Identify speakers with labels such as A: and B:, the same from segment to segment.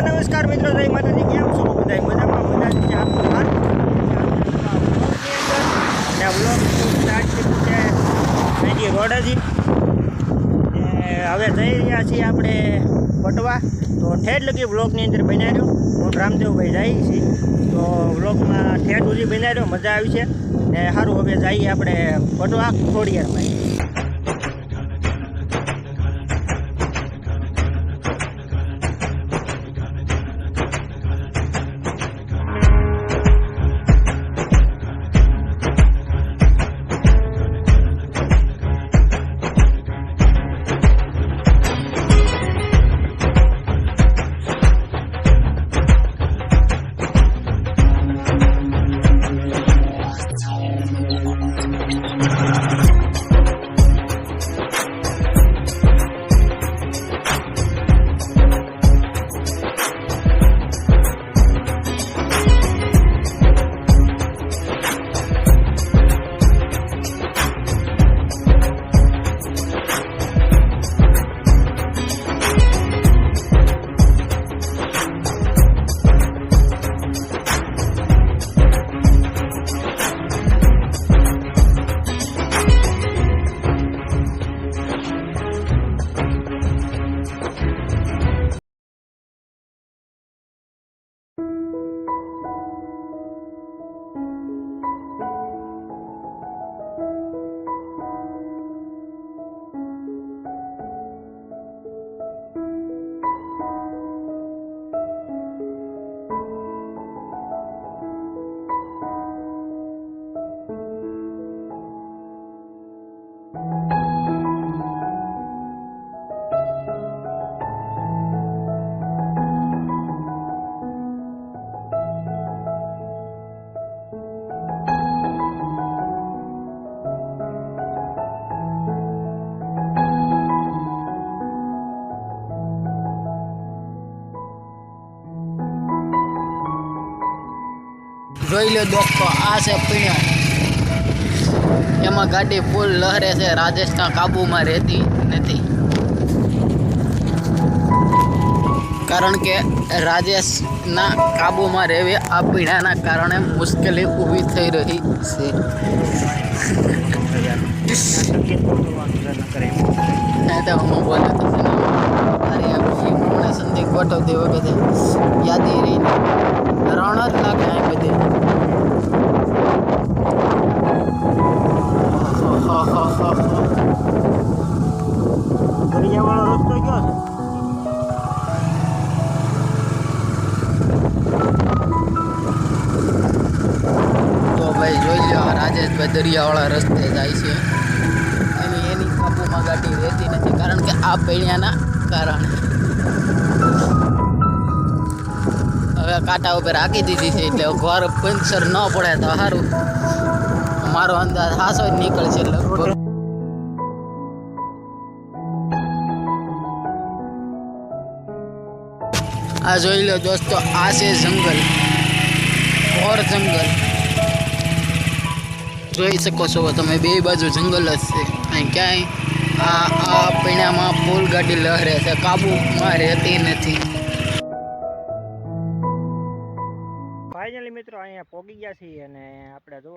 A: નમસ્કાર મિત્રો, જય માતાજી, કેમ છો? બધા મજામાં? મજા છે આપણું હાલ? અને બ્લોગ સ્ટાર્ટ કર્યું છે અહીંથી રોડજી ને હવે જઈ રહ્યા છીએ આપણે વટવા તો ઠેઠ લગી બ્લોગની અંદર બનાવ્યો. હું રામદેવભાઈ જાય છીએ તો બ્લોગમાં ઠેઠ સુધી બનાવ્યો. મજા આવી છે. ને સારું, હવે જઈએ આપણે વટવા ખોડિયારમાં.
B: જોઈ લો દોસ્તો આ છે પીણ્યો. એમાં ગાડી ફૂલ લહરે છે રાજસ્થાન કાબુમાં રહેતી નથી. કારણ કે રાજેશના કાબુમાં રહેવી આ પીણાના કારણે મુશ્કેલી ઊભી થઈ રહી છે. હું બોલે તો છે ને, તારી આ બધી પૂર્ણ સંધિ ગોઠવતી વખતે યાદી રહીને રણ જ લાગે આ બધી.
A: દરિયાવાળો રસ્તો કયો છે?
B: તો ભાઈ જોઈ લો રાજેશભાઈ દરિયાવાળા રસ્તે જાય છે. એની એની કાબુમાં ગાડી રહેતી નથી, કારણ કે આ પૈણાના કારણે. હવે કાંટા ઉપર રાખી દીધી છે એટલે ઘર પંચર ન પડે તો સારું મારો અંદાજ હાસો જ નીકળશે લગભગ આ જોઈ લો દોસ્તો આ છે જંગલ. ઓર જંગલ. જોઈ શકો છો તમે બે બાજુ જંગલ જ છે. અહીં ક્યાંય આ આ પૈણામાં ફૂલ ગાડી લહરે છે. કાબુમાં રહેતી નથી.
A: મિત્રો અહીંયા પોગી ગયા છીએ અને આપણે જો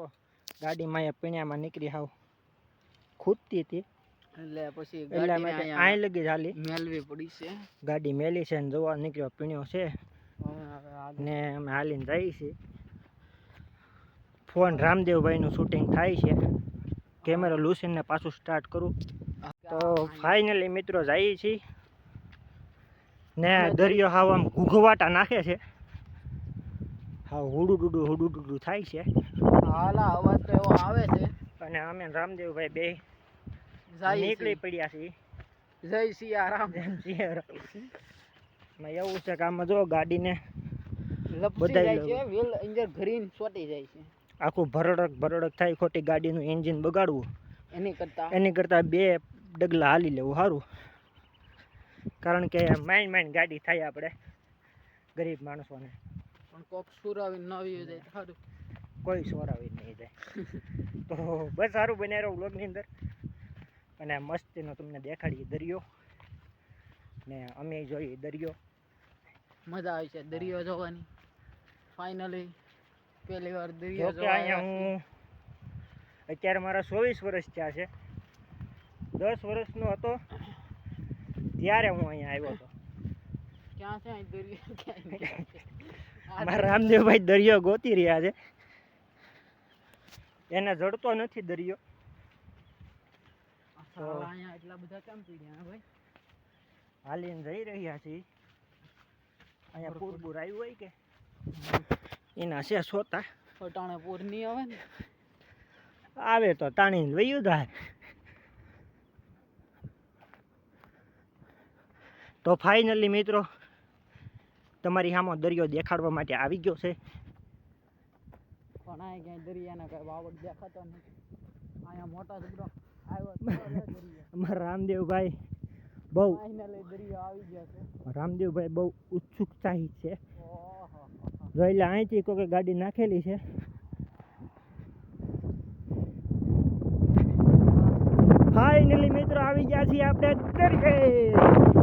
A: ગાડીમાં અહીંયા પીણ્યામાં નીકળી હાવ. ખૂટતી હતી.
B: એટલે પછી
A: એટલા માટે અહીં લગી ચાલી
B: મેલવી પડી છે.
A: ગાડી મેલી છે ને જોવા નીકળ્યો પીણ્યો છે. ને અમે હાલીને જઈએ છીએ. ફોન રામદેવભાઈનું શૂટિંગ થાય છે. કેમેરા લૂસીને પાછું સ્ટાર્ટ કરું. તો ફાઇનલી મિત્રો જઈએ છીએ. ને દરિયો હાવ આમ ઘૂઘવાટા નાખે છે. હા હુડું ડુડું હુડું ડુડું થાય છે.
B: હાલા અવાજ તો એવો આવે છે.
A: અને અમે રામદેવભાઈ બે નીકળી પડ્યા છીએ.
B: જય સિયારામ
A: એમ છીએ એવું છે કે આમાં જો ગાડીને બધાય
B: છે. વ્હીલ ઇન્જર ઘરીને ચોટી જાય છે.
A: આખું ભરડક ભરડક થાય ખોટી ગાડીનું એન્જિન બગાડવું.
B: એની કરતા.
A: એની કરતાં બે ડગલા હાલી લેવું સારું કારણ કે માઇન્ડ માઇન્ડ ગાડી થાય આપણે ગરીબ માણસોને.
B: પણ કોક સુરાવી આવી જાય સારું
A: કોઈ સોરાવી નહીં જાય. તો બસ સારું બને રહ્યો વ્લોગની અંદર. અને મસ્તીનો તમને દેખાડીએ દરિયો. ને અમે જોઈએ દરિયો.
B: મજા આવે છે દરિયો જોવાની. ફાઇનલી પહેલી વાર દરિયો
A: અહીંયા હું અત્યારે મારા ચોવીસ વર્ષ થયા છે. દસ વર્ષનો હતો. ત્યારે હું અહીંયા આવ્યો હતો.
B: ક્યાં છે અહીં દરિયો?
A: મારા રામદેવભાઈ દરિયો ગોતી રહ્યા છે. એને જડતો નથી દરિયો.
B: સાલા અહીંયા એટલા બધા કેમ પીડ્યા ભાઈ?
A: હાલીને જઈ રહ્યા છીએ. અહીંયા પૂર પૂર આવ્યું હોય કે? એના છે સોતા.
B: ટાણે પૂર નહીં આવે ને?
A: આવે તો તાણીને વયું થાય તો ફાઇનલી મિત્રો તમારી સામે દરિયો દેખાડવા માટે આવી ગયો છે.
B: પણ આ ક્યાંય દરિયાના કઈ વાવડ દેખાતો નથી. અહીંયા મોટો છોકરો આવ્યો
A: રામદેવભાઈ બહુ
B: ફાઇનલી દરિયો આવી ગયો છે.
A: રામદેવભાઈ બહુ ઉત્સુકતા છે. જો એટલે અહીંથી કોઈ ગાડી નાખેલી છે. ફાઇનલી મિત્રો આવી ગયા છીએ આપણે દરિયે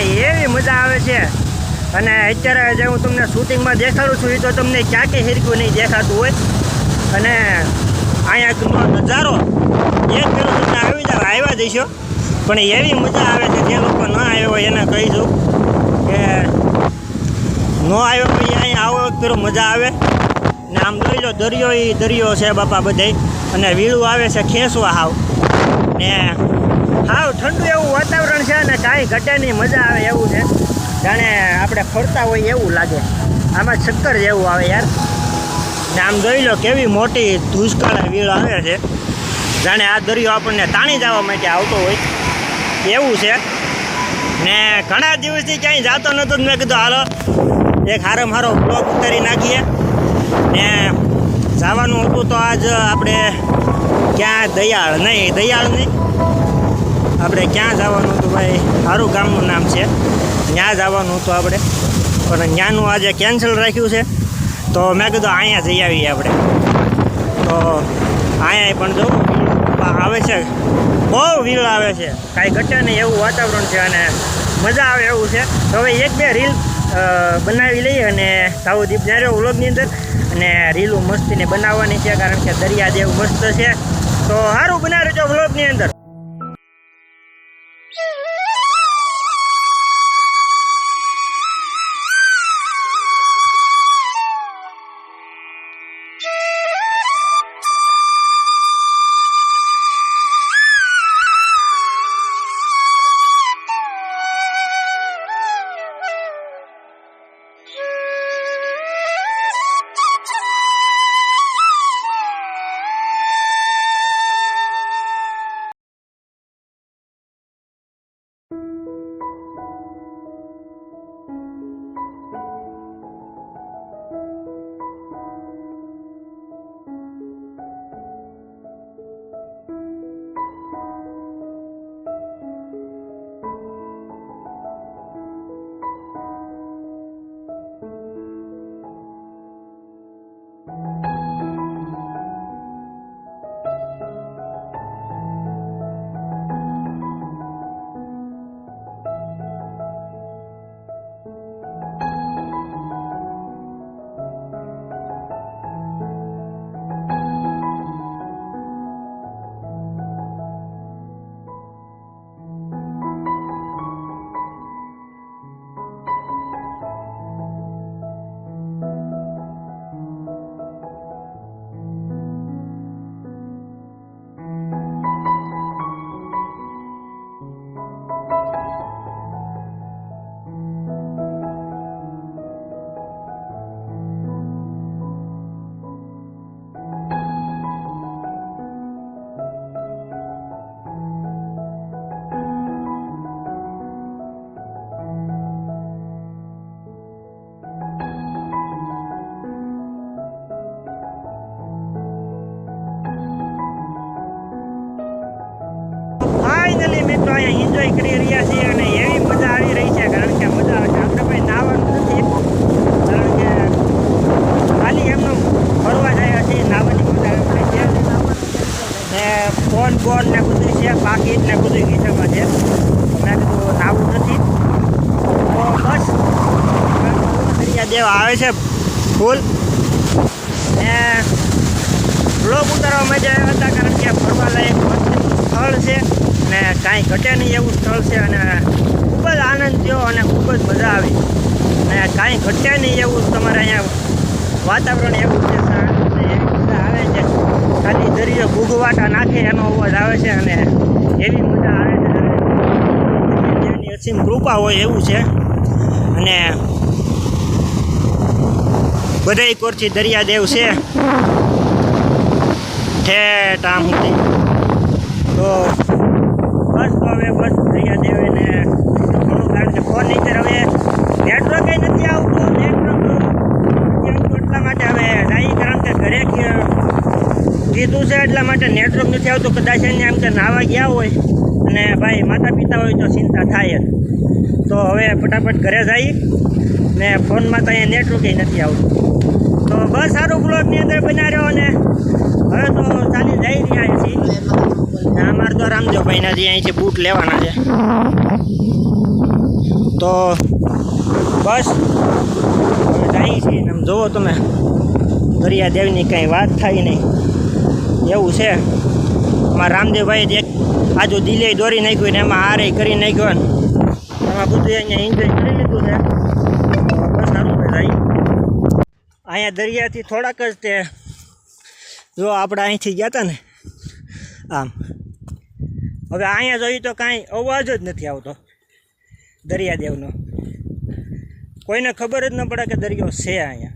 A: રહ્યા એવી મજા આવે છે. અને અત્યારે જે હું તમને શૂટિંગમાં દેખાડું છું, એ તો તમને ક્યાંકે હિરક્યું હિરકું નહીં દેખાતું હોય. અને અહીંયા નજારો. એક ફેરો તમને આવી જાવ, આવ્યા જઈશો. પણ એવી મજા આવે છે જે લોકો ન આવ્યો હોય એને કહી દઉં કે ન આવ્યો એ અહીંયા આવો એક ફેરો મજા આવે. ને આમ જોઈ લો, દરિયો એ દરિયો છે બાપા બધે અને વીળું આવે છે ખેંચવા હાવ. ને હાવ ઠંડુ એવું વાતાવરણ છે અને કાંઈ ઘટે નહીં, મજા આવે એવું છે. જાણે આપણે ફરતા હોય એવું લાગે. આમાં ચક્કર જેવું આવે યાર. ને આમ જોઈ લો કેવી મોટી ધુસકાળા વીળ આવે છે. જાણે આ દરિયો આપણને તાણી જવા માટે આવતો હોય. એવું છે. ને ઘણા દિવસથી ક્યાંય જતો નહોતો મેં કીધું, હાલો, એક હારો મારો બ્લોગ ઉતારી નાખીએ. ને જવાનું હતું તો આજ આપણે ક્યાં? દયાળ નહીં દયાળ નહીં. આપણે ક્યાં જવાનું હતું ભાઈ? સારું ગામનું નામ છે. ત્યાં જવાનું હતું આપણે. પણ ત્યાંનું આજે કેન્સલ રાખ્યું છે. તો મેં કીધું અહીંયા જઈ આવીએ આપણે. તો અહીંયા પણ જો આવે છે. બહુ વીલ આવે છે. કાંઈ ઘટે નહીં, એવું વાતાવરણ છે અને મજા આવે એવું છે. તો હવે એક બે રીલ બનાવી લઈએ અને સાઉ દીપ જ્યારે વ્લોગની અંદર. અને રીલું મસ્તીને બનાવવાની છે, કારણ કે દરિયા જેવું મસ્ત છે. તો સારું બનાવી રહેજો વ્લોગની અંદર. તો અહીંયા એન્જોય કરી રહ્યા છીએ અને એવી મજા આવી રહી છે, કારણ કે મજા આવે છે. આપણે ભાઈ નાવાનું નથી, કારણ કે ખાલી એમનું ફરવા જાય છે, નાવાની મજા આવે છે. ને ફોન બોન ને બધું છે, બાકી ને બધું ગીતામાં છે. મેં કીધું નાવું નથી. બસ. દેવા આવે છે ફૂલ. ને બ્લોક ઉતારવા મજા આવ્યા હતા, કારણ કે ફરવા લાયક સ્થળ છે. ને કાંઈ ઘટે નહીં એવું સ્થળ છે અને ખૂબ જ આનંદ થયો અને ખૂબ જ મજા આવી. અને કાંઈ ઘટે નહીં એવું તમારે અહીંયા વાતાવરણ એવું છે મજા આવે છે. ખાલી દરિયો ભૂગવાટા નાખે એનો અવાજ આવે છે અને એવી મજા આવે છે. અને અસીમ કૃપા હોય એવું છે. અને બધાય કોરથી દરિયાદેવ છે. ઠેઠ આમ તો કારણ કે ફોન નીચે હવે નેટવર્ક નથી આવતું નેટવર્ક એટલા માટે હવે ડાઈ કારણ કે ઘરે કીધું છે એટલા માટે નેટવર્ક નથી આવતું. કદાચ એને એમ કે નાવા ગયા હોય અને ભાઈ માતા પિતા હોય તો ચિંતા થાય જ. તો હવે ફટાફટ ઘરે જઈ ને ફોનમાં તો અહીંયા નેટવર્ક નથી આવતું. તો બસ સારું બ્લોગની અંદર બના રહ્યો અને હવે તો ચાલી જઈ રહ્યા છીએ. અમારે તો રામદેવભાઈના જે અહીંથી બૂટ લેવાના છે. તો બસ જાય છે. આમ જુઓ તમે દરિયાદેવની કાંઈ વાત થાય નહીં. એવું છે. અમારા રામદેવભાઈ એક આજુ દિલે દોરી નાખ્યું ને એમાં હારે કરી નાખ્યો ને. એમાં બધું અહીંયા એન્જોય કરી લીધું છે. બસ સારું છે અહીંયા દરિયાથી થોડાક જ તે, જો આપણે અહીંથી ગયા હતા ને આમ. હવે અહીંયા જોઈએ તો કાંઈ અવાજ જ નથી આવતો દરિયાદેવનો. કોઈને ખબર જ ન પડે કે દરિયો છે અહીંયા.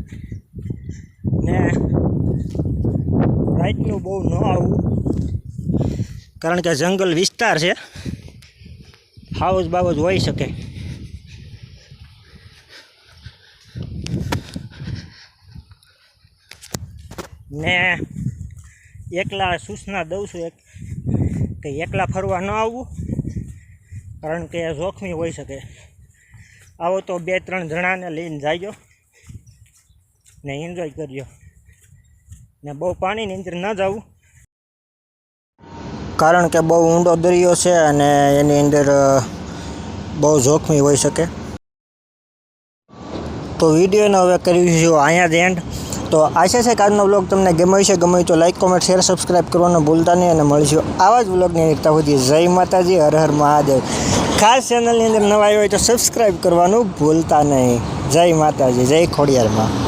A: ને રાઈટનું બહુ ન આવવું. કારણ કે જંગલ વિસ્તાર છે. હાઉસ બાઉસ હોઈ શકે. ને એકલા સૂચના દઉં છું એક. કે એકલા ફરવા ન આવવું, કારણ કે જોખમી હોઈ શકે. આવો તો બે ત્રણ જણાને લઈને જાજો ને એન્જોય કરજો ને બહુ પાણીની અંદર ન જવું કારણ કે બહુ ઊંડો દરિયો છે અને એની અંદર બહુ જોખમી હોઈ શકે. તો વિડીયોને હવે કર્યું છું અહીંયા જ એન્ડ તો આશા છે કે આજનો બ્લોગ તમને ગમ્યો છે ગમ્યો તો લાઈક કોમેન્ટ શેર સબસ્ક્રાઈબ કરવાનું ભૂલતા નહીં અને મળીશું આવા જ બ્લોગની એકતા સુધી. જય માતાજી, હર હર મહાદેવ. ખાસ ચેનલની અંદર નવા આવ્યો હોય તો સબસ્ક્રાઈબ કરવાનું ભૂલતા નહીં. જય માતાજી, જય ખોડિયારમાં.